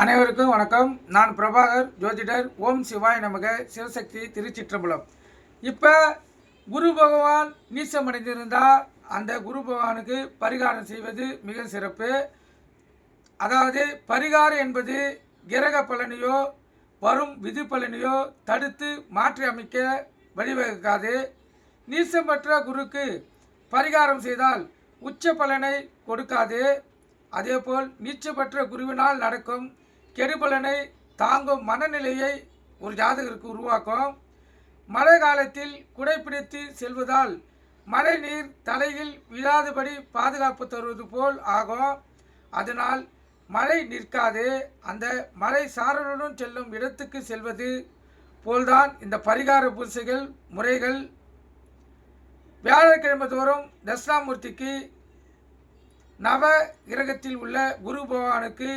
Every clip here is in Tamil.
அனைவருக்கும் வணக்கம். நான் பிரபாகர் ஜோதிடர் ஓம் சிவாய் நமக சிவசக்தி திருச்சிற்றம்பலம். இப்போ குரு பகவான் நீச்சமடைந்திருந்தால் அந்த குரு பகவானுக்கு பரிகாரம் செய்வது மிக சிறப்பு. அதாவது பரிகாரம் என்பது கிரக பலனையோ வரும் விதி பலனையோ தடுத்து மாற்றி அமைக்க வழிவகுக்காது. நீசம் பெற்ற குருக்கு பரிகாரம் செய்தால் உச்ச பலனை கொடுக்காது. அதேபோல் நீச்சம் பெற்ற குருவினால் நடக்கும் கெடுபலனை தாங்கும் மனநிலையை ஒரு ஜாதகருக்கு உருவாக்கும். மழை காலத்தில் குடைப்பிடித்து செல்வதால் மழை நீர் தலையில் விழாதபடி பாதுகாப்பு தருவது போல் ஆகும். அதனால் மழை நிற்காது. அந்த மழை சாரலுடன் செல்லும் இடத்துக்கு செல்வது போல்தான் இந்த பரிகார பூசைகள் முறைகள். வியாழக்கிழமை தோறும் தட்சிணாமூர்த்திக்கு நவ கிரகத்தில் உள்ள குரு பகவானுக்கு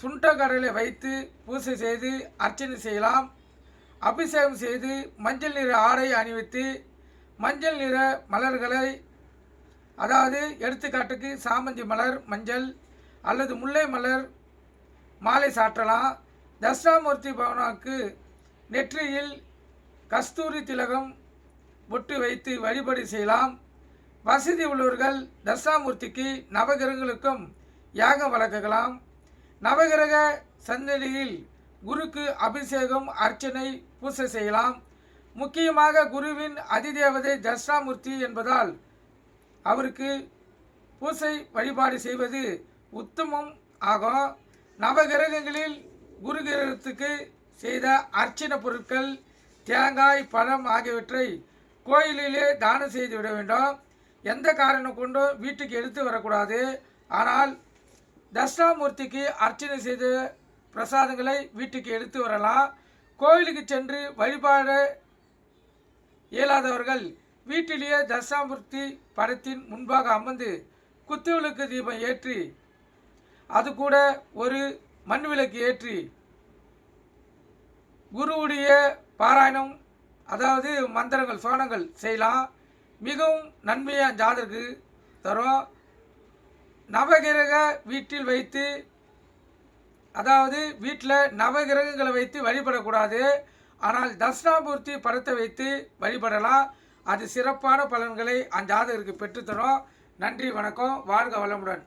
சுண்டக்கடலை வைத்து பூஜை செய்து அர்ச்சனை செய்யலாம். அபிஷேகம் செய்து மஞ்சள் நிற ஆடை அணிவித்து மஞ்சள் நிற மலர்களை அதாவது எடுத்துக்காட்டுக்கு சாமந்தி மலர் மஞ்சள் அல்லது முல்லை மலர் மாலை சாற்றலாம். தட்சிணாமூர்த்தி பவனாவுக்கு நெற்றியில் கஸ்தூரி திலகம் பொட்டு வைத்து வழிபாடு செய்யலாம். வசதி உள்ளவர்கள் தட்சாமூர்த்திக்கு நவகிரகங்களுக்கும் யாகம் வழங்கலாம். நவகிரக சந்ததியில் குருக்கு அபிஷேகம் அர்ச்சனை பூசை செய்யலாம். முக்கியமாக குருவின் அதிதேவதை தட்சாமூர்த்தி என்பதால் அவருக்கு பூசை வழிபாடு செய்வது உத்தமம் ஆகும். நவகிரகங்களில் குரு கிரகத்துக்கு செய்த அர்ச்சனை பொருட்கள் தேங்காய் பழம் ஆகியவற்றை கோயிலிலே தானம் செய்து விட வேண்டும். எந்த காரணம் கொண்டும் வீட்டுக்கு எடுத்து வரக்கூடாது. ஆனால் தட்சிணாமூர்த்திக்கு அர்ச்சனை செய்த பிரசாதங்களை வீட்டுக்கு எடுத்து வரலாம். கோயிலுக்கு சென்று வழிபாட இயலாதவர்கள் வீட்டிலேயே தட்சிணாமூர்த்தி படத்தின் முன்பாக அமர்ந்து குத்துவிளக்கு தீபம் ஏற்றி அது கூட ஒரு மண் விளக்கு ஏற்றி குருவுடைய பாராயணம் அதாவது மந்திரங்கள் சோனங்கள் செய்யலாம். மிகவும் நன்மையாக ஜாதருக்கு தரும். நவகிரக வீட்டில் வைத்து அதாவது வீட்டில் நவகிரகங்களை வைத்து வழிபடக்கூடாது. ஆனால் தட்சிணாமூர்த்தி படத்தை வைத்து வழிபடலாம். அது சிறப்பான பலன்களை அந்த ஜாதகருக்கு பெற்றுத்தரும். நன்றி வணக்கம். வாழ்க வளமுடன்.